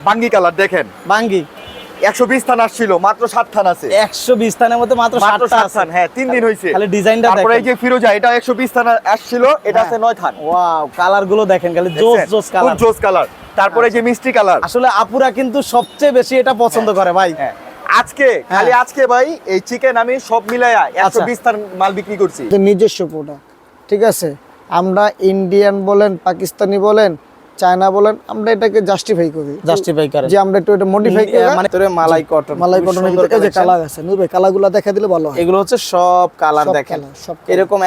বাঙ্গি কালার দেখেন। বাঙ্গি। একশো বিশ থান আসছিল মাত্র ষাট থান আছে। একশো বিশ স্থানের মধ্যে মাত্র ষাট থান হ্যাঁ তিন দিন হয়েছে। খালি ডিজাইনটা তারপরে এই যে ফিরোজা এটা একশো বিশ থান আসছিল এটা আছে নয় থান। ওয়াও কালারগুলো দেখেন খালি জোস জোস কালার। জোস কালার। তারপরে যে মিষ্টি কালার। আসলে আপুরা কিন্তু সবচেয়ে বেশি এটা পছন্দ করে ভাই। হ্যাঁ। আজকে খালি আজকে ভাই এই চিকেন আমি সব মিলাইয়া একশো আচ্ছা। বিশ থান মাল বিক্রি করছি। নিজস্ব প্রোডাক্ট ঠিক আছে? আমরা ইন্ডিয়ান বলেন পাকিস্তানি বলেন চায়না বলেন আমরা এটাকে জাস্টিফাই করি। জাস্টিফাই করে। যে আমরা একটু এটা মডিফাই করে মানে তোরে মালাই কটন মালাই এই যে কালার আছে নুবে কালারগুলো দেখা দিলে ভালো হয়। এগুলো হচ্ছে সব কালার দেখেন। এরকম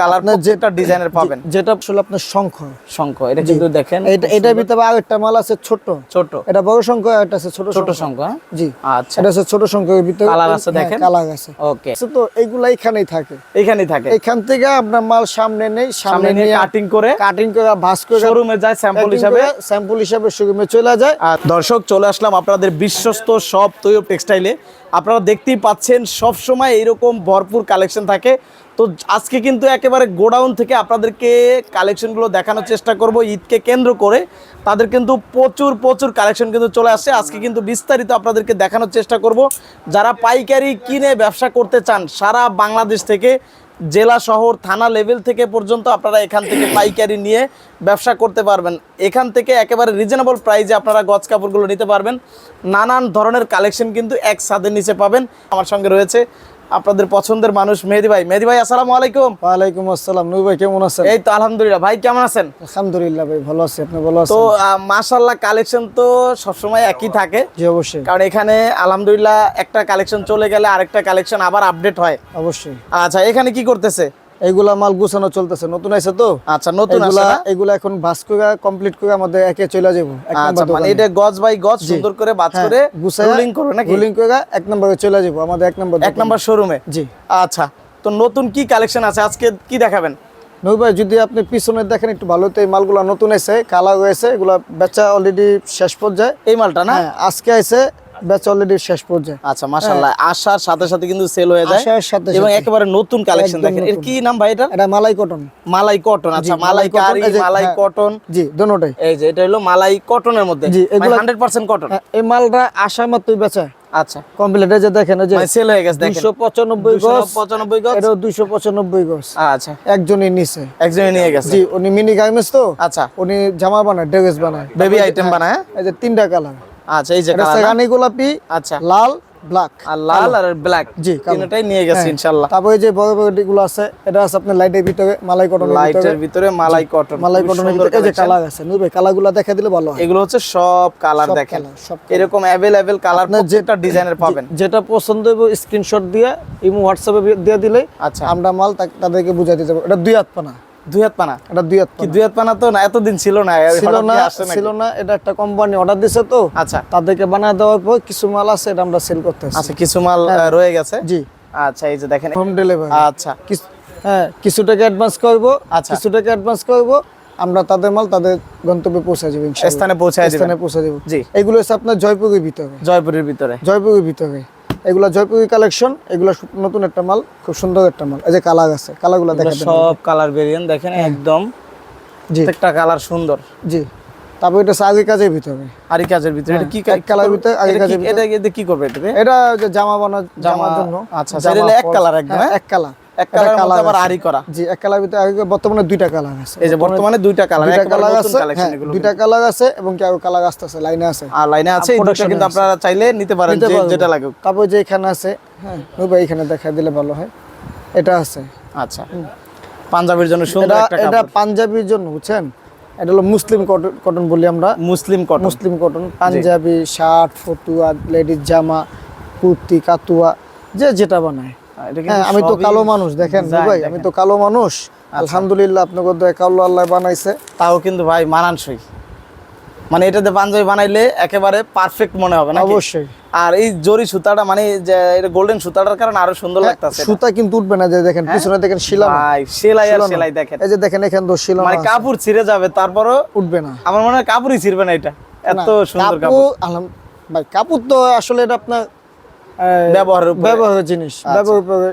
কালার আপনার যেটা ডিজাইনের পাবেন। যেটা আসলে আপনার শঙ্খ। শঙ্খ এটা কিন্তু দেখেন এটা এটার ভিতরে আরেকটা মাল আছে ছোট। ছোট। এটা বড় শঙ্খ একটা আছে ছোট ছোট শঙ্খ। হ্যাঁ? জি। আচ্ছা। এটা আছে ছোট শঙ্খের ভিতরে। Colour আছে দেখেন। কালার আছে। ওকে আছে তো এইগুলা এখানেই থাকে। এখানেই থাকে। এখান থেকে আপনার মাল সামনে নেই সামনে নিয়ে নিয়ে কাটিং করে কাটিং করে ভাস করে শোরুমে যায় স্যাম্পল হিসাবে স্যাম্পল হিসাবে শোরুমে চলে যায়। আর দর্শক চলে আসলাম আপনাদের বিশ্বস্ত সব তৈরি টেক্সটাইলে আপনারা দেখতেই পাচ্ছেন সব সময় এইরকম ভরপুর কালেকশন থাকে। তো আজকে কিন্তু একেবারে গোডাউন থেকে আপনাদেরকে কালেকশনগুলো দেখানোর চেষ্টা করব ঈদকে কেন্দ্র করে। তাদের কিন্তু প্রচুর প্রচুর কালেকশন কিন্তু চলে আসছে। আজকে কিন্তু বিস্তারিত আপনাদেরকে দেখানোর চেষ্টা করব। যারা পাইকারি কিনে ব্যবসা করতে চান সারা বাংলাদেশ থেকে জেলা শহর, থানা লেভেল থেকে পর্যন্ত আপনারা এখান থেকে পাইকারি নিয়ে ব্যবসা করতে পারবেন। এখান থেকে একেবারে রিজনেবল প্রাইজে আপনারা গজ কাপড়গুলো নিতে পারবেন। নানান ধরনের কালেকশন কিন্তু এক ছাদের নিচে পাবেন। আমার সঙ্গে রয়েছে আপনাদের পছন্দের মানুষ মেহেদি ভাই। মেহেদি ভাই আসসালামু আলাইকুম। ওয়ালাইকুম আসসালাম। নুই ভাই কেমন আছেন? এই তো আলহামদুলিল্লাহ। ভাই কেমন আছেন? আলহামদুলিল্লাহ ভাই ভালো আছি। আপনি ভালো আছেন? তো মাশাআল্লাহ কালেকশন তো সবসময় একই থাকে। জি অবশ্যই। কারণ এখানে আলহামদুলিল্লাহ একটা কালেকশন চলে গেলে আরেকটা কালেকশন আবার আপডেট হয়। অবশ্যই। আচ্ছা এখানে কি করতেছে? এইগুলা মাল গুছানো চলতেছে। নতুন আছে তো? আচ্ছা নতুন এগুলা এখন ভাস করে কমপ্লিট করে আমাদের একে চলে যাব আচ্ছা মানে এটা গজ বাই গজ সুন্দর করে বাজ হ্যাঁ, করে রুলিং করবে নাকি? রুলিং করে এক নম্বরে চলে যাব আমাদের এক নম্বর এক। নাম্বার শোরুমে জি। আচ্ছা তো নতুন কি কালেকশন আছে? আজকে কি দেখাবেন? নই ভাই যদি আপনি পিছনে দেখেন একটু ভালো তো এই মালগুলা নতুন এসে কালার হয়েছে এগুলা বেচা অলরেডি শেষ পর্যায়ে। এই মালটা না? হ্যাঁ আজকে এসে বেচা অলরেডি শেষ পর্যায়ে। আচ্ছা মাশাআল্লাহ। আসার সাথে সাথে কিন্তু সেল হয়ে যায়। আসার সাথে এবং একেবারে নতুন কালেকশন দেখেন। এর কি নাম ভাই এটা? এটা মালাই কটন মালাই কটন আচ্ছা মালাই কারি মালাই হ্যাঁ। কটন জি দোনোটাই। এই যে এটা হলো মালাই কটনের মধ্যে। জি, এগুলা- হান্ড্রেড পার্সেন্ট কটন হ্যাঁ, এই মালটা আসা মাত্রই বেচা। আচ্ছা। কমপ্লিট এই যে দেখেন এই যে মানে সেল হয়ে গেছে দেখেন। গজ। গজ। গজ। আচ্ছা। একজনই নিছে। একজনে নিয়ে গেছে। জি উনি মিনি গার্মেন্টস তো। আচ্ছা। উনি জামা বানায় ড্রেস বানায়। বেবি আইটেম বানায় এই যে তিনটা কালার আচ্ছা এই যে গোলাপি আচ্ছা। লাল ব্ল্যাক আর লাল আর ব্ল্যাক জি, তিনটাই নিয়ে গেছে হ্যাঁ। ইনশাআল্লাহ। তারপরে যে বড় বড়গুলো আছে এটা আছে আপনার লাইটের ভিতরে মালাই কটনের লাইটের ভিতরে। মালাই কটন মালাই কটনের ভিতরে। যে কালার আছে নুবে কালারগুলো দেখা দিলে ভালো হয়। এগুলো হচ্ছে সব কালার দেখেন। এরকম অ্যাভেলেবেল কালার যেটা ডিজাইনের পাবেন। যেটা পছন্দ হবে স্ক্রিনশট দিয়ে ইমো হোয়াটসঅ্যাপে দিয়ে দিলে আচ্ছা। আমরা মাল তাদেরকে বুঝাই দিতে পারব এটা দুই হাত পানা। দুই হাত পানা। এটা দুই হাত কি দুই হাত পানা তো না? এতদিন ছিল না ছিল না করে আসছে নাকি? ছিল না এটা একটা কোম্পানি অর্ডার দিছে তো। আচ্ছা। তাদেরকে বানায় দেওয়ার পর কিছু মাল আছে এটা আমরা সেল করতেছি আচ্ছা কিছু মাল রয়ে গেছে? জি। আচ্ছা এই যে দেখেন। হোম ডেলিভারি আচ্ছা। হ্যাঁ কিছু টাকা অ্যাডভান্স করব আচ্ছা। কিছু টাকা অ্যাডভান্স করব আমরা তাদের মাল তাদের গন্তব্যে পৌঁছে যাব। স্থানে স্থানে পৌঁছে দেবো জি। এগুলো হচ্ছে আপনার জয়পুরের ভিতরে। জয়পুরের ভিতরে। জয়পুরের ভিতরে। এগুলা জয়পুরি কালেকশন এগুলা নতুন একটা মাল খুব সুন্দর একটা মাল। এই যে কালার আছে কালারগুলো দেখেন সব কালার ভেরিয়েন্ট দেখেন একদম জি। একটা কালার সুন্দর। জি। তারপর এটা আগে কাজের ভিতরে। আরি কাজের ভিতরে এটা কি এক কালার ভিতরে, আরি এই কাজের কি- ভিতরে। এটা কি করবে এটা এটা যে জামা বানানোর জামার জন্য। আচ্ছা, জামা এক কালার একদম, হ্যাঁ, হ্যাঁ? এক কালার এক কালারের মধ্যে আবার আরি করা। জি এক কালার ভিতরে আগে বর্তমানে দুইটা কালার আছে। এই যে বর্তমানে দুইটা কালার দুইটা কালার আছে কালেকশন হ্যাঁ, এগুলো দুইটা কালার আছে এবং কি আরও কালার আসতেছে লাইনে আছে। আর লাইনে আছে এই দুটো কিন্তু আপনারা চাইলে নিতে পারেন নিতে যে- পারব। যেটা লাগুক। তারপর যে এখানে আছে হ্যাঁ। ভাই এখানে দেখা দিলে ভালো হয়। এটা আছে। আচ্ছা। পাঞ্জাবের জন্য সুন্দর এটা একটা এটা পাঞ্জাবির জন্য বুঝছেন? এটা হলো মুসলিম কটন কটন বলি আমরা। Muslin cotton. Muslin cotton punjabi shirt ফতুয়া লেডিস জামা কুর্তি কাতুয়া যে যেটা বানায়। আমি তো কালো মানুষ দেখেন ভাই আমি তো কালো মানুষ। আলহামদুলিল্লাহ আপনাকে দয়া কালো আল্লাহ বানাইছে। তাও কিন্তু ভাই মানানসই। মানে এটাতে পাঞ্জাবি বানাইলে একেবারে পারফেক্ট মনে হবে না অবশ্যই। আর এই জরি সুতাটা মানে যে এটা গোল্ডেন সুতাটার কারণে আরও সুন্দর লাগতাছে হ্যাঁ, সুতা কিন্তু উঠবে না যে দেখেন পিছনে দেখেন শিলা ভাই সেলাই আর সেলাই দেখেন। এই যে দেখেন এখানে তো শিলা মানে কাপড় ছিঁড়ে যাবে তারপরও উঠবে না। আমার মনে হয় কাপড়ই ছিঁড়বে না এটা। এত সুন্দর কাপড় ভাই কাপড় তো আসলে এটা আপনার ব্যবহারের। ব্যবহারের জিনিস ব্যবহারের উপরে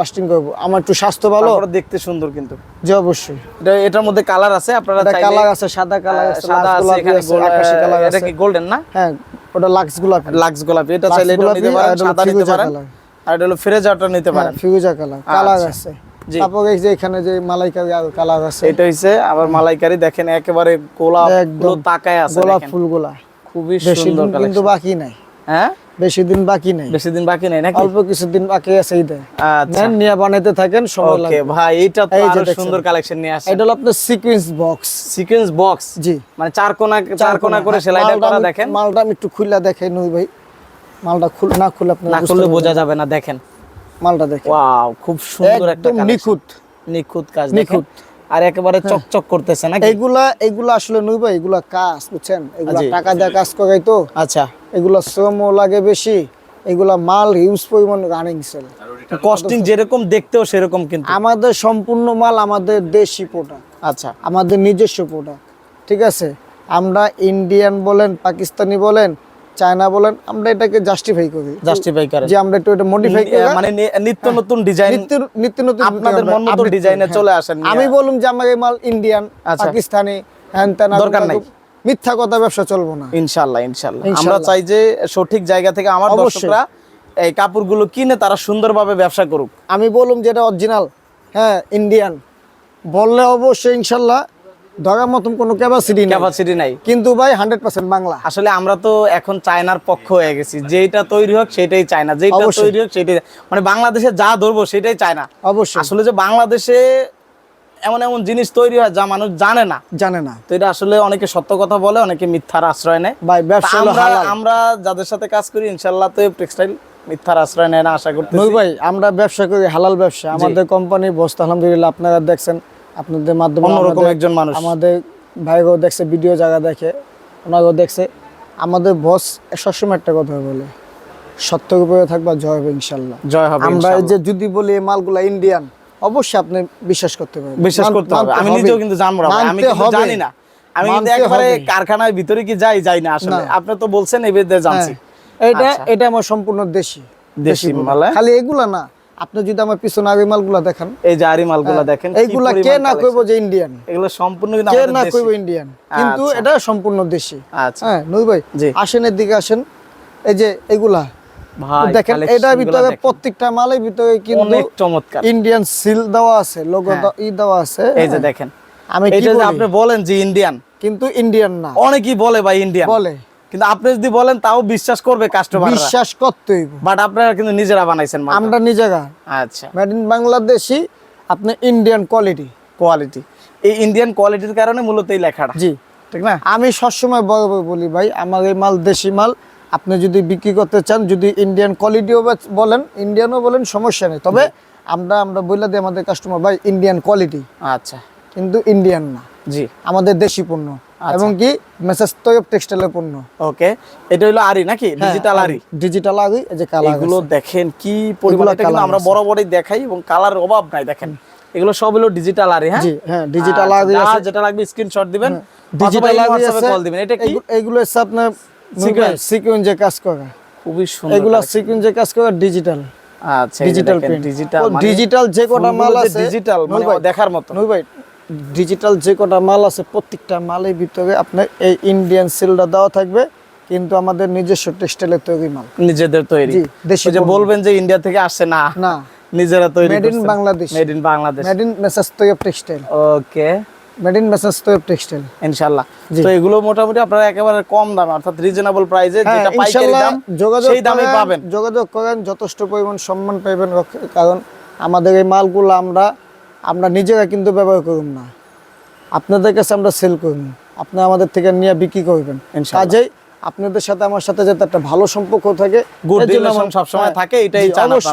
লাস্টিং করব। আমার একটু স্বাস্থ্য ভালো। দেখতে সুন্দর কিন্তু। যে অবশ্যই। এটা এটার মধ্যে কালার আছে? আপনারা চাইলে কালার আছে সাদা কালার আছে সাদা আছে এখানে আছে, আকাশি কালার এটা কি গোল্ডেন না? হ্যাঁ ওটা লাক্স গোলাপি। লাক্স গোলাপি এটা চাইলে এটা নিতে পারেন সাদা নিতে পারেন। আর এটা হলো ফিরোজাটা নিতে হ্যাঁ পারেন। ফিউজা কালার কালার আচ্ছা। আছে। তারপরে এই যে এখানে যে মালাইকারি কালার আছে। এটা হইছে আবার মালাইকারি দেখেন একেবারে গোলাপ তাকায় আছে গোলাপ ফুলগুলা। খুবই সুন্দর কিন্তু বাকি নাই। হ্যাঁ? বেশি দিন বাকি নাই। বেশি দিন বাকি নেই নাকি? অল্প কিছুদিন বাকি আছে ঈদে। আচ্ছা। নিয়ে বানাইতে থাকেন সময় লাগবে ভাই এটা তো আরও সুন্দর কালেকশন নিয়ে আসছে এটা হলো আপনার সিকোয়েন্স বক্স সিকোয়েন্স বক্স জি। মানে চার কোনা চার কোনা করে হ্যাঁ, সেলাইটা করা দেখেন। মালটা আমি একটু খুলে দেখাই নই ভাই। মালটা খুল না খুলে আপনি না করলে বোঝা যাবে না দেখেন। মালটা দেখেন। ওয়াও খুব সুন্দর একটা একদম নিখুঁত। নিখুঁত কাজ নিখুঁত। আর একেবারে চকচক করতেছে নাকি? এইগুলা এইগুলা আসলে নই ভাই এগুলা কাজ বুঝছেন? এগুলা টাকা দিয়ে কাজ করাই তো। আচ্ছা। এগুলা শ্রমও লাগে বেশি এগুলা মাল হিউজ পরিমাণ রানিং সেল কস্টিং যেরকম দেখতেও সেরকম কিন্তু। আমাদের সম্পূর্ণ মাল আমাদের দেশি প্রোডাক্ট আচ্ছা। আমাদের নিজস্ব প্রোডাক্ট ঠিক আছে? আমরা ইন্ডিয়ান বলেন পাকিস্তানি বলেন চায়না বলেন আমরা এটাকে জাস্টিফাই করি। জাস্টিফাই করে যে আমরা একটু এটা মডিফাই করি মানে নিত্য নতুন ডিজাইন নিত্য নিত্য নতুন আপনাদের মন মতো ডিজাইনে হ্যাঁ। চলে আসেন আমি বললাম যে আমার এই মাল ইন্ডিয়ান আচ্ছা। পাকিস্তানি হ্যান দরকার নাই। মিথ্যা কথা ব্যবসা চলবো না। ইনশাল্লাহ ইনশাল্লাহ আমরা চাই যে সঠিক জায়গা থেকে আমার দর্শকরা এই কাপড়গুলো কিনে তারা সুন্দরভাবে ব্যবসা করুক। আমি বললাম যে এটা অরিজিনাল হ্যাঁ ইন্ডিয়ান বললে অবশ্যই ইনশাল্লাহ ধরার মতন কোনো ক্যাপাসিটি নেই। ক্যাপাসিটি নাই। কিন্তু ভাই হান্ড্রেড পার্সেন্ট বাংলা। আসলে আমরা তো এখন চায়নার পক্ষ হয়ে গেছি। যেটা তৈরি হোক সেটাই চায়না। যেটা তৈরি হোক সেটাই মানে বাংলাদেশে যা ধরবো সেটাই চায়না। অবশ্যই। আসলে যে বাংলাদেশে এমন এমন জিনিস তৈরি হয় যা মানুষ জানে না। জানে না। তো এটা আসলে অনেকে সত্য কথা বলে অনেকে মিথ্যার আশ্রয় নেয়। ভাই ব্যবসা আমরা যাদের সাথে কাজ করি ইনশাল্লাহ তো টেক্সটাইল মিথ্যার আশ্রয় নেয় না আশা করতে ভাই আমরা ব্যবসা করি হালাল ব্যবসা। আমাদের কোম্পানি বস্তা আলহামদুলিল্লাহ আপনারা দেখছেন আপনাদের মাধ্যমে অন্যরকম একজন মানুষ। আমাদের ভাইগো দেখছে ভিডিও জায়গা দেখে ওনারাও দেখছে। আমাদের বস সবসময় একটা কথা বলে সত্যের উপরে থাকবা জয় হবে ইনশাল্লাহ জয় হবে আমরা যে যদি বলি এই মালগুলা ইন্ডিয়ান অবশ্যই আপনি বিশ্বাস করতে পারবেন। বিশ্বাস করতে হবে। আমি নিজেও কিন্তু জানব না আমি কিন্তু জানি না। আমি কিন্তু একেবারে। কারখানার ভিতরে কি যাই যাই না আসলে। আপনি তো বলছেন এই বেদে জানছি। হ্যাঁ, এটা আচ্ছা। এটা আমার সম্পূর্ণ দেশি। দেশি। মাল, হ্যাঁ? খালি এগুলা না। আপনি যদি আমার পিছনে আগে মালগুলা দেখেন। এই যে আরি মালগুলা দেখেন হ্যাঁ, এইগুলা কে না কইব যে ইন্ডিয়ান এগুলো সম্পূর্ণ কিন্তু কে না। কইবো ইন্ডিয়ান কিন্তু আচ্ছা। এটা সম্পূর্ণ দেশি। আচ্ছা। হ্যাঁ নই ভাই। আসেন এদিকে আসেন। এই যে এগুলা দেখেন এটার ভিতরে প্রত্যেকটা মালের ভিতরে কিন্তু অনেক চমৎকার। ইন্ডিয়ান সিল দেওয়া আছে লোগো হ্যাঁ। ই দেওয়া আছে। এই যে। দেখেন। আমি কি? আপনি বলেন যে ইন্ডিয়ান কিন্তু ইন্ডিয়ান না। অনেকেই বলে ভাই ইন্ডিয়ান বলে। কিন্তু আপনি যদি বলেন তাও বিশ্বাস করবে কাস্টমার বিশ্বাস বাট আপনারা কিন্তু নিজেরা বানাইছেন আমরা নিজেরা। আচ্ছা। মেড ইন বাংলাদেশি আপনি ইন্ডিয়ান কোয়ালিটি কোয়ালিটি এই ইন্ডিয়ান কোয়ালিটির কারণে মূলত এই লেখাটা। জি। ঠিক না? আমি সবসময় বলি ভাই আমার এই মাল দেশি মাল আপনি যদি বিক্রি করতে চান যদি ইন্ডিয়ান কোয়ালিটিও বলেন ইন্ডিয়ানও বলেন সমস্যা নেই। তবে আমরা আমরা বলে দিই আমাদের কাস্টমার ভাই ইন্ডিয়ান কোয়ালিটি আচ্ছা। কিন্তু ইন্ডিয়ান না। জি। আমাদের দেশি পণ্য। আচ্ছা। এবং কি মেসেজ তৈব টেক্সটাইলের পণ্য। ওকে। এটা হলো আরি নাকি? ডিজিটাল আরি ডিজিটাল আরি এই যে কালার এগুলো দেখেন কি পরিমাণ এটা কিন্তু আমরা আছে। বড়ই দেখাই এবং কালার অভাব নাই দেখেন। এগুলো সব হলো ডিজিটাল আরি হ্যাঁ? জি হ্যাঁ ডিজিটাল আচ্ছা, আরি আছে। যেটা লাগবে স্ক্রিনশট দিবেন। ডিজিটাল আরি আছে। কল দিবেন। এটা কি? এগুলো হচ্ছে আপনার? সিকুয়েন্সে কাজ করা। খুবই সুন্দর এগুলো সিকুয়েন্সে কাজ করা ডিজিটাল আচ্ছা ডিজিটাল ডিজিটাল ডিজিটাল যে কটা মাল আছে ডিজিটাল মানে দেখার মতো। নূর ভাই ডিজিটাল যে কটা মাল আছে প্রত্যেকটা মালের ভিতরে আপনার এই ইন্ডিয়ান সিলটা দেওয়া থাকবে কিন্তু আমাদের নিজস্ব টেক্সটাইলের তৈরি মাল। নিজেদের তৈরি। দেশি যে বলবেন যে ইন্ডিয়া থেকে আসছে না না। নিজেরা তৈরি Made in Bangladesh. Made in Bangladesh made in message তৈব textile okay made in message textile ইনশাআল্লাহ। তো এগুলো মোটামুটি আপনারা একেবারে কম দামে অর্থাৎ রিজনেবল প্রাইসে হ্যাঁ যেটা পাইকারি দাম সেই দামে পাবেন। যোগাযোগ করেন যথেষ্ট পরিমাণ সম্মান পাইবেন রক- কারণ আমাদের এই মালগুলো আমরা আমরা নিজেরা কিন্তু ব্যবহার করুন না। আপনাদের কাছে আমরা সেল করুন আপনি আমাদের থেকে নিয়ে বিক্রি করবেন। কাজেই আপনাদের সাথে আমার সাথে যাতে একটা ভালো সম্পর্ক থাকে সবসময় হ্যাঁ, থাকে, এটাই।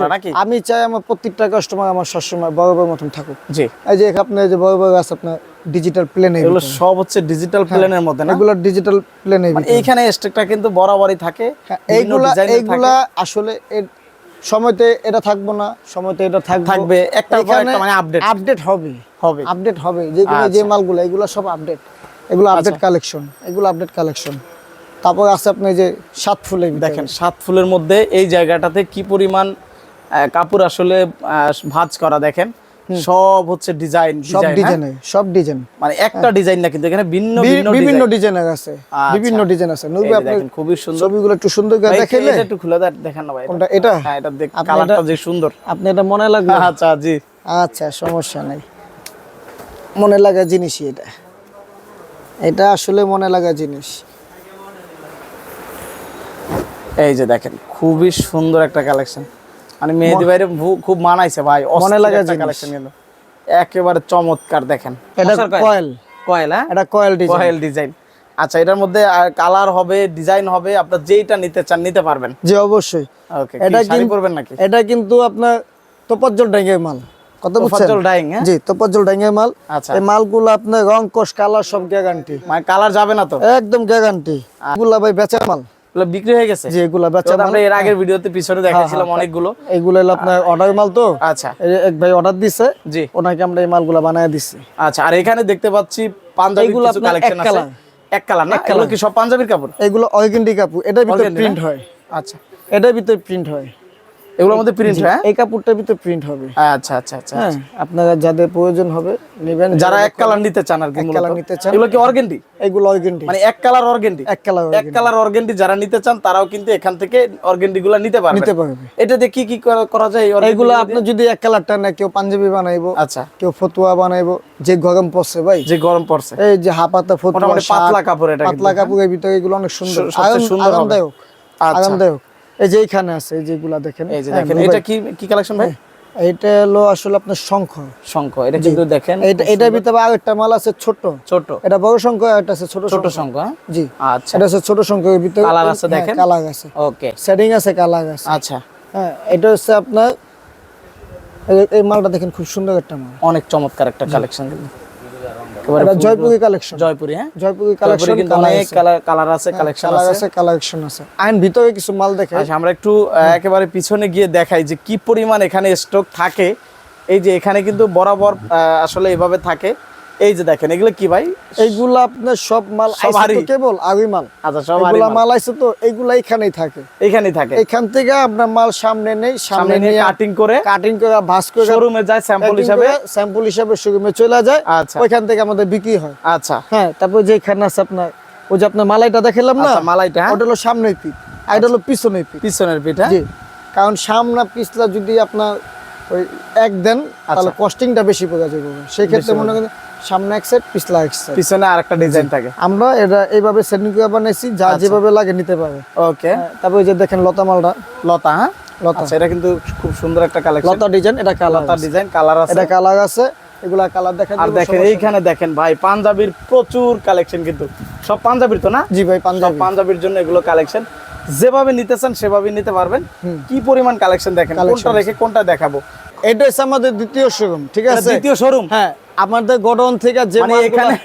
নাকি? আমি চাই আমার প্রত্যেকটা কাস্টমার আমার সবসময় বড় বড় মতন থাকুক। জি। এই যে আপনি যে বড় বড় আছে আপনার ডিজিটাল প্লেনে এগুলো সব হচ্ছে ডিজিটাল প্লেনের মধ্যে না? এগুলো ডিজিটাল প্লেনে মানে এইখানে স্টেকটা কিন্তু বরাবরই থাকে হ্যাঁ, এইগুলা এইগুলা আসলে এর- সময়তে এটা থাকব না সময়তে এটা থাকবে। থাকবে, একটা মানে update। আপডেট হবে। হবে। আপডেট হবে যেগুলো যে আচ্ছা। মালগুলো এগুলো সব আপডেট এগুলো আপডেট কালেকশন এগুলো আপডেট কালেকশন তারপর আছে আপনি যে সাত ফুলে দেখেন সাত ফুলের মধ্যে এই জায়গাটাতে কি পরিমাণ কাপড় আসলে ভাঁজ করা দেখেন। সব হচ্ছে ডিজাইন সব ডিজাইনে সব ডিজাইন। মানে একটা ডিজাইন না কিন্তু এখানে ভিন্ন ভিন্ন বিভিন্ন ডিজাইন। ডিজাইনের আছে আচ্ছা। বিভিন্ন ডিজাইন আছে। যে আপনি দেখেন, খুবই সুন্দর। ছবিগুলো একটু সুন্দর করে দেখাইলে? এটা একটু খুলে দেখ- দেখান না ভাই কোনটা? এটা? হ্যাঁ এটা দেখ কালারটা যে সুন্দর। আপনি এটা মনে লাগবে? আচ্ছা জি। আচ্ছা সমস্যা নাই। মনে লাগা জিনিসই এটা। এটা আসলে মনে লাগা জিনিস। এই যে দেখেন খুবই সুন্দর একটা কালেকশন। মানে মেহেদি ভাইরে খুব মানাইছে ভাই। মনে লাগা। কালেকশন কিন্তু। একেবারে চমৎকার দেখেন। এটা কয়েল? কয়েল। হ্যাঁ? এটা কয়েল ডিজাইন কয়েল ডিজাইন আচ্ছা এটার মধ্যে কালার হবে ডিজাইন হবে আপনার যেইটা নিতে চান নিতে পারবেন। জি অবশ্যই। ওকে এটা কি কিন্তু- করবেন নাকি? এটা কিন্তু আপনার তোপাজ্জল ডাঙ্গের মাল। কত বুঝছেন? তোফাজ্জল ডাইং হ্যাঁ জি তোপাজ্জল ডাঙ্গের মাল। আচ্ছা। এই মালগুলো আপনার রং কোষ কালার সব গ্যারান্টি মানে কালার যাবে না তো? একদম গ্যারান্টি এগুলা ভাই বেচার মাল। বিক্রি হয়ে গেছে। যে এগুলো আমরা এর আগের ভিডিওতে পিছনে দেখাইছিলাম অনেকগুলো। এগুলো আপনার অর্ডার মাল তো? আচ্ছা। এক ভাই অর্ডার দিছে। জি। ওনাকে আমরা এই মালগুলো বানায় দিছি। আচ্ছা আর এখানে দেখতে পাচ্ছি পাঞ্জাবি কিছু কালেকশন আছে। এক কালার না? এগুলো কি সব পাঞ্জাবির কাপড়? এগুলো অর্গেন্ডি কাপড়। এটার ভিতরে প্রিন্ট হয়। আচ্ছা। এটার ভিতরে প্রিন্ট হয়। এগুলোর মধ্যে প্রিন্ট হ্যাঁ? এই কাপড়টার ভিতরে প্রিন্ট হবে। আচ্ছা আচ্ছা আচ্ছা হ্যাঁ আপনারা যাদের প্রয়োজন হবে নেবেন। যারা এক কালার নিতে চান আর কি colour নিতে চান। এগুলো কি অর্গেন্ডি এগুলো অর্গেন্ডি মানে এক কালার অর্গেন্ডি এক কালার এক কালার অর্গেন্ডি যারা নিতে চান তারাও কিন্তু এখান থেকে অর্গেন্ডি গুলা নিতে পারবে। নিতে পারবে। এটাতে কি কি করা- যায় এগুলো আপনি যদি এক কালারটা না কেউ পাঞ্জাবি বানাইবো আচ্ছা। কেউ ফতুয়া বানাইবো যে গরম পড়ছে ভাই। যে গরম পড়ছে এই যে হাপাতা ফতুয়া পাতলা কাপড় এটা পাতলা কাপড়ের ভিতরে এগুলো অনেক সুন্দর। আরামদায়ক। আচ্ছা। আরামদায়ক। এই যে এইখানে আছে এই যেগুলা দেখেন। এই যে হ্যাঁ, দেখেন এটা কি কি কালেকশন ভাই? এইটা হলো আসলে আপনার শঙ্খ। শঙ্খ এটা কিন্তু দেখেন এটা এটার ভিতরে আর একটা মাল আছে ছোট। ছোট। এটা বড় শঙ্খ আর একটা আছে ছোট ছোট শঙ্খ শঙ্খ হ্যাঁ? জি। আচ্ছা। এটা আছে ছোট শঙ্খের ভিতরে কালার আছে দেখেন? কালার আছে। ওকে সেটিং আছে কালার আছে। আচ্ছা। হ্যাঁ এটা হচ্ছে আপনার এই- মালটা দেখেন খুব সুন্দর একটা মাল। অনেক চমৎকার একটা কালেকশন একেবারে জয়পুরি কালেকশন জয়পুরি হ্যাঁ? জয়পুরি জয়পুরি কালেকশন কিন্তু অনেক কালার কালার আছে কালেকশন কালার আছে। আছে কালেকশন আছে। আইন ভিতরে কিছু মাল দেখে। আচ্ছা আমরা একটু একেবারে পিছনে গিয়ে দেখাই যে কি পরিমাণ এখানে স্টক থাকে। এই যে এখানে কিন্তু বরাবর আহ, আসলে এভাবে থাকে। এই যে দেখেন এগুলো কি ভাই? এইগুলো আপনার সব মাল আইছে কেবল আগুই মাল। আচ্ছা সব এগুলা মাল। আইছে তো এগুলা এখানেই থাকে। এখানেই থাকে। এখান থেকে আপনার মাল সামনে নেই সামনে নিয়ে কাটিং করে কাটিং করে ভাস করে শোরুমে যায় স্যাম্পল হিসাবে। স্যাম্পল হিসাবে শোরুমে চলে যায় আচ্ছা। ওইখান থেকে আমাদের বিক্রি হয়। আচ্ছা। হ্যাঁ তারপর যে এখানে আছে আপনার ওই যে আপনার মালাইটা দেখালাম না? আচ্ছা মালাইটা হ্যাঁ? ওটা হলো সামনের পিঠ আর এটা হলো পিছনের পিঠ। পিছনের পিঠা জি। কারণ সামনা পিছলা যদি আপনার ওই এক দেন তাহলে কস্টিংটা বেশি পড়া যাবে। সেই ক্ষেত্রে মনে করেন সামনে এক সেট পিছলা এক সেট পিছনে আরেকটা ডিজাইন থাকে। আমরা এটা এইভাবে সেটিং করে বানাইছি যা যেভাবে লাগে নিতে পারে ওকে হ্যাঁ, তারপর ওই যে দেখেন লতা মালটা। লতা হ্যাঁ? লতা। আচ্ছা এটা কিন্তু খুব সুন্দর একটা কালেকশন লতা ডিজাইন এটা কালার লতা ডিজাইন কালার আছে। এটা কালার আছে। এগুলা কালার দেখা আর দেখেন এইখানে দেখেন ভাই পাঞ্জাবির প্রচুর কালেকশন কিন্তু। সব পাঞ্জাবির তো না? জি ভাই পাঞ্জাব পাঞ্জাবি। পাঞ্জাবির জন্য এগুলো কালেকশন যেভাবে নিতে চান সেভাবে নিতে পারবেন। কি পরিমাণ কালেকশন দেখেন? কোনটা রেখে কোনটা দেখাবো? এটা হচ্ছে আমাদের দ্বিতীয় শোরুম ঠিক আছে? দ্বিতীয় শোরুম হ্যাঁ। আমাদের গোডাউন থেকে যে মানে এখানে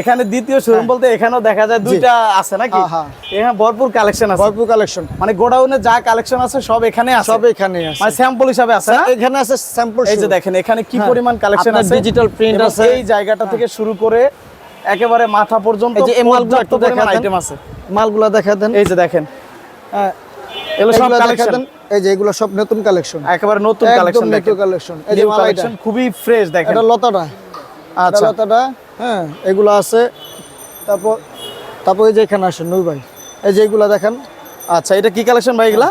এখানে দ্বিতীয় শোরুম বলতে এখানেও দেখা যায় দুইটা আছে নাকি? হ্যাঁ, হ্যাঁ। এখানে ভরপুর কালেকশন আছে। ভরপুর কালেকশন মানে গোডাউনে যা কালেকশন আছে সব এখানে আছে। সব এখানে আছে। মানে স্যাম্পল হিসাবে আছে না? এখানে আছে স্যাম্পল এই যে দেখেন এখানে কি পরিমাণ কালেকশন হ্যাঁ। আছে? print এবং আছে। এই জায়গাটা থেকে শুরু করে একেবারে মাথা পর্যন্ত এই যে মালগুলো একটু দেখা দেন। আইটেম আছে। মালগুলা দেখা দেন এই যে দেখেন। হ্যাঁ এগুলো সব কালেকশন এই যে এগুলো সব নতুন কালেকশন একেবারে নতুন কালেকশন নতুন কালেকশন এই যে কালেকশন খুবই ফ্রেশ দেখেন। এটা লতাটা। আচ্ছা। লতাটা হ্যাঁ এগুলো আছে। তারপর তারপর এই যে এখানে আসেন ভাই। এই যে এগুলা দেখেন। আচ্ছা এটা কি কালেকশন ভাই এগুলা?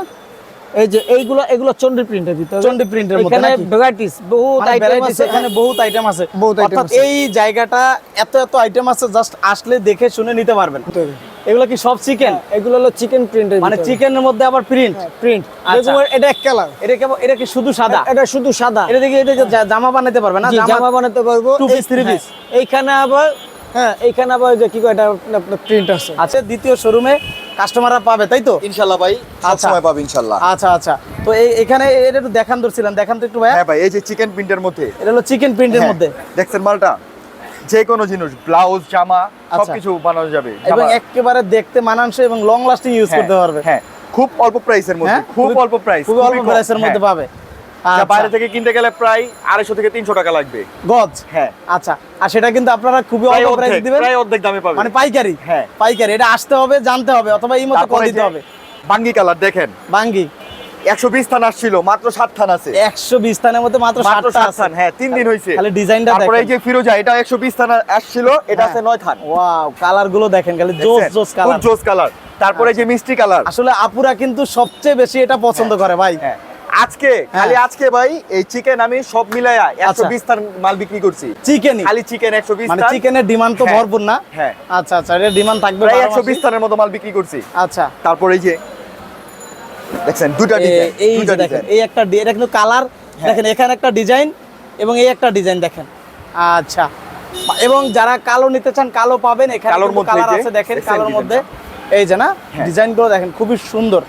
এই যে এইগুলো এগুলো চন্ডি প্রিন্টের ভিতরে। চন্ডি প্রিন্টের মধ্যে এখানে ভ্যারাইটিস বহুত মানে আইটেম আছে। এখানে বহুত আইটেম আছে। বহুত আইটেম অর্থাৎ এই জায়গাটা এত এত আইটেম আছে জাস্ট আসলে দেখে শুনে নিতে পারবেন। এগুলো কি সব চিকেন এগুলো হলো চিকেন প্রিন্টের মানে চিকেনের মধ্যে আবার প্রিন্ট প্রিন্ট আচ্ছা। এটা এক কালার এটা কেবল এটা কি শুধু সাদা? এটা শুধু সাদা। এটা দেখি এটা জামা বানাতে পারবে না? জামা বানাতে পারব। Piece, এই- three হ্যাঁ, এইখানে আবার হ্যাঁ এইখানে আবার যে কি কয় এটা আপনার প্রিন্ট আছে। আছে দ্বিতীয় শোরুমে কাস্টমাররা পাবে তাই তো? ইনশাল্লাহ ভাই আচ্ছা। সবসময় পাবে ইনশাল্লাহ। আচ্ছা আচ্ছা। তো এই এখানে এটা একটু দেখান ধরছিলেন দেখান তো একটু ভাইয়া। হ্যাঁ ভাই এই যে চিকেন প্রিন্টের মধ্যে। এটা হলো চিকেন প্রিন্টের হ্যাঁ, মধ্যে। দেখছেন মালটা? যে কোনো জিনিস ব্লাউজ জামা আচ্ছা। সবকিছু বানানো যাবে। এবং একেবারে দেখতে মানানসই এবং লং লাস্টিং ইউজ হ্যাঁ, করতে পারবে। হ্যাঁ খুব অল্প প্রাইসের মধ্যে হ্যাঁ? খুব অল্প প্রাইস খুবই অল্প প্রাইসের মধ্যে পাবে। আচ্ছা, বাইরে থেকে কিনতে গেলে প্রায় আড়াইশো থেকে তিনশো টাকা লাগবে। গজ? হ্যাঁ। আচ্ছা আর সেটা কিন্তু আপনারা খুবই অল্প প্রাইস দিবেন। প্রায় অর্ধেক দামে পাবে মানে পাইকারি। হ্যাঁ। পাইকারি এটা আসতে হবে জানতে হবে অথবা এই মতো কল দিতে হবে। বাঙ্গি কালার দেখেন। বাঙ্গি। একশো বিশ থান আসছিল মাত্র ষাট থান আছে। একশো বিশ স্থানের মধ্যে মাত্র মাত্র সাতটা থান হ্যাঁ তিন দিন হয়েছে। খালি ডিজাইনটা তারপরে এই যে ফিরোজা এটা একশো বিশ থান আসছিল এটা আছে নয় থান। ওয়াও কালারগুলো দেখেন খালি জোস জোস কালার। জোস কালার। তারপরে যে মিষ্টি কালার। আসলে আপুরা কিন্তু সবচেয়ে বেশি এটা পছন্দ করে ভাই। হ্যাঁ। আজকে খালি আজকে ভাই এই চিকেন আমি সব মিলাইয়া একশো আচ্ছা। বিশ থান মাল বিক্রি করছি। চিকেন খালি চিকেন একশো বিশ মানে চিকেনের ডিমান্ড তো হ্যাঁ, ভরপুর না? হ্যাঁ। আচ্ছা আচ্ছা এটা ডিমান্ড থাকবে প্রায় একশো বিশ মতো মাল বিক্রি করছি। আচ্ছা। তারপরে যে দেখছেন দুটা ডিজাইন এই দেখেন এই একটা এটা কিন্তু কালার দেখেন এখানে একটা ডিজাইন এবং এই একটা ডিজাইন দেখেন। আচ্ছা। এবং যারা কালো নিতে চান কালো পাবেন। এখানে কালোর মধ্যে কালার আছে দেখেন কালোর মধ্যে। এই যে না হ্যাঁ। ডিজাইনগুলো দেখেন খুবই সুন্দর।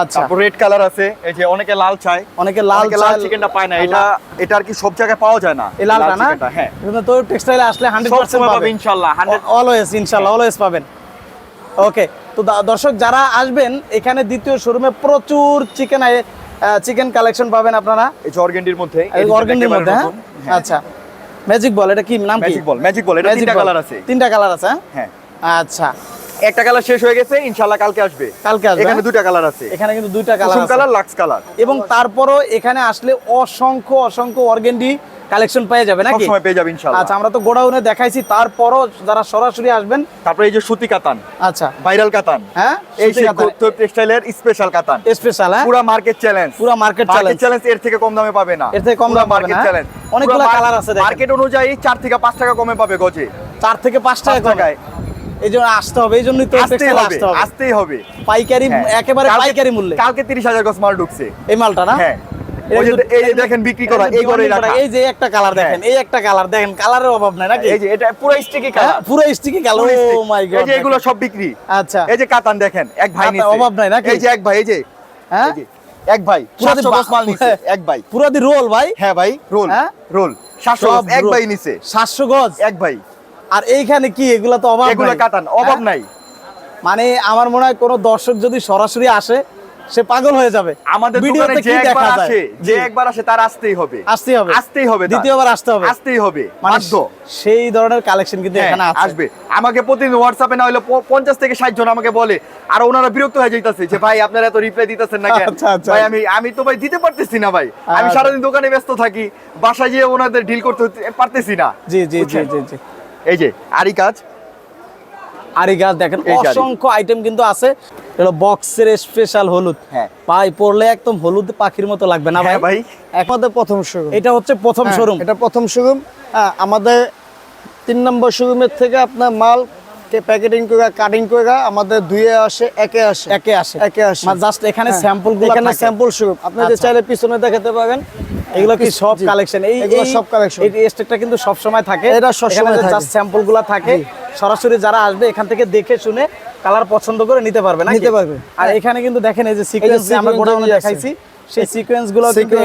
আচ্ছা। তারপর রেড কালার আছে এই যে অনেকে লাল চায়। অনেকে লাল লাল চিকেনটা পায় না এটা এটা আর কি সব জায়গায় পাওয়া যায় না? এই লালটা না? হ্যাঁ। তো টেক্সটাইলে আসলে হান্ড্রেড সব পার্সেন্ট সময় পাবে পাবেন ইনশাল্লাহ হান্ড্রেড অলওয়েজ ইনশাল্লাহ অলওয়েজ পাবেন। ওকে তো দর্শক যারা আসবেন এখানে দ্বিতীয় শোরুমে প্রচুর চিকেন চিকেন কালেকশন পাবেন আপনারা। এই অর্গেন্ডির মধ্যে অর্গেন্ডির মধ্যে হ্যাঁ? আচ্ছা। ম্যাজিক বল এটা কি নাম কি? ম্যাজিক বল ম্যাজিক বল এটা তিনটা কালার আছে। তিনটা কালার আছে হ্যাঁ? হ্যাঁ। আচ্ছা। একটা কালার শেষ হয়ে গেছে ইনশাল্লাহ কালকে আসবে। কালকে আসবে এখানে হ্যাঁ? দুটা কালার আছে। এখানে কিন্তু দুইটা কালার আছে। কালার লাক্স কালার এবং তারপরও এখানে আসলে অসংখ্য অসংখ্য অর্গেন্ডি কালেকশন পেয়ে যাবে নাকি? সময় পেয়ে যাবে ইনশাল্লাহ আচ্ছা আমরা তো গোডাউনে দেখাইছি তারপরও যারা সরাসরি আসবেন তারপরে এই যে সুতি কাতান। আচ্ছা। ভাইরাল কাতান। হ্যাঁ? এই সেই টেক্সটাইলের স্পেশাল কাতান। স্পেশাল হ্যাঁ? পুরা মার্কেট চ্যালেঞ্জ পুরা মার্কেট চ্যালেঞ্জ চ্যালেঞ্জ এর থেকে কম দামে পাবে না। এর থেকে কম দামে মার্কেট চ্যালেঞ্জ? অনেকগুলো colour আছে দেখেন। মার্কেট অনুযায়ী 4 থেকে 5 টাকা কমে পাবে গজে। চার থেকে পাঁচ টাকা পাঁচ টাকায়। কমে এই জন্য আসতে হবে এই জন্যই তো আসতেই হবে আসতে হবে। আসতেই হবে। পাইকারি হ্যাঁ। একেবারে পাইকারি মূল্যে। কালকে 30000 গজ মাল ঢুকছে। এই মালটা না? হ্যাঁ। যে এই যে দেখেন বিক্রি করা এই করে রাখা। এই যে একটা কালার দেখেন এই একটা কালার দেখেন কালারের অভাব নাই নাকি? এই যে এটা পুরো স্টিকি কালার পুরো sticky colour oh my god এই যে এগুলো সব বিক্রি। আচ্ছা। এই যে কাতান দেখেন এক ভাই নিছে। অভাব নাই নাকি? এই যে এক ভাই এই যে। হ্যাঁ? এক ভাই পুরো 700 গজ মাল নিছে এক ভাই। পুরো দি রোল ভাই। হ্যাঁ ভাই রোল হ্যাঁ? রোল 700 এক ভাই নিছে। 700 গজ? এক ভাই। আর এইখানে কি এগুলা তো অভাব এগুলো নাই। কাতান অভাব হ্যাঁ? নাই। মানে আমার মনে হয় কোনো দর্শক যদি সরাসরি আসে সে পাগল হয়ে যাবে। আমাদের ভিডিওতে কি দেখা যায়? যে একবার আসে তার আসতেই হবে। আসতেই হবে। আসতেই হবে দ্বিতীয়বার আসতে হবে। আসতেই হবে। মানে বাধ্য। সেই ধরনের কালেকশন কিন্তু হ্যাঁ, এখানে আসবে। আমাকে প্রতিদিন হোয়াটসঅ্যাপে না হলে প- পঞ্চাশ থেকে ষাট জন আমাকে বলে আর ওনারা বিরক্ত হয়ে যাইতেছে যে ভাই আপনারা এত রিপ্লাই দিতেছেন না কেন আচ্ছা, আচ্ছা। ভাই আমি আমি তো ভাই দিতে পারতেছি না ভাই। আমি আচ্ছা। সারাদিন দোকানে ব্যস্ত থাকি বাসায় গিয়ে ওনাদের ডিল করতে পারতেছি না। জি জি জি জি জি। এই যে আরি কাজ আর এই গাছ দেখেন। অসংখ্য আইটেম কিন্তু আছে। এটা বক্সের স্পেশাল হলুদ। হ্যাঁ। পাই পড়লে একদম হলুদ পাখির মতো লাগবে না ভাই হ্যাঁ ভাই? একমাত্র প্রথম শোরুম এটা হচ্ছে প্রথম শোরুম এটা প্রথম শোরুম হ্যাঁ আমাদের তিন নম্বর শোরুমের থেকে আপনার মাল প্যাকেটিং করে কাটিং করে আমাদের দুয়ে আসে একে আসে। একে আসে। একে আসে। মানে জাস্ট এখানে হ্যাঁ, স্যাম্পল এখানে স্যাম্পল আপনি যে আচ্ছা। চাইলে পিছনে দেখাতে পারেন এগুলো কি সব কালেকশন এই সব collection। এই স্টকটা কিন্তু সব সময় থাকে। এটা সবসময় থাকে। জাস্ট স্যাম্পলগুলা থাকে সরাসরি যারা আসবে এখান থেকে দেখে শুনে কালার পছন্দ করে নিতে পারবে না নিতে পারবে। আর এখানে কিন্তু দেখেন এই যে সিকোয়েন্স আমরা গোডাউনে দেখাইছি সেই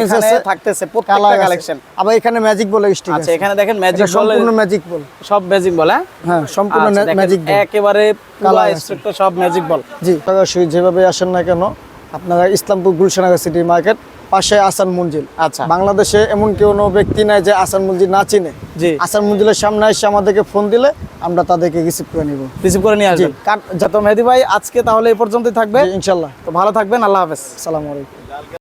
এখানে থাকতেছে প্রত্যেকটা কালেকশন আবার এখানে ম্যাজিক বলে স্টিক আচ্ছা এখানে দেখেন ম্যাজিক বলে সম্পূর্ণ ম্যাজিক বল। সব ম্যাজিক বল হ্যাঁ? হ্যাঁ সম্পূর্ণ আচ্ছা, ম্যাজিক বল। একেবারে পুরো সব ম্যাজিক বল। জি সরাসরি যেভাবে আসেন না কেন আপনারা ইসলামপুর গুলশানগর সিটি মার্কেট পাশে আসান মঞ্জিল। আচ্ছা। বাংলাদেশে এমন কোনো ব্যক্তি নাই যে আসান মঞ্জিল না চিনে। জি। আসান মঞ্জিলের সামনে এসে আমাদেরকে ফোন দিলে আমরা তাদেরকে রিসিভ করে নিব। রিসিভ করে নিয়ে আসবেন। যত মেহেদি ভাই আজকে তাহলে এই পর্যন্তই থাকবে। ইনশাল্লাহ। তো ভালো থাকবেন আল্লাহ হাফেজ। আসসালামু আলাইকুম।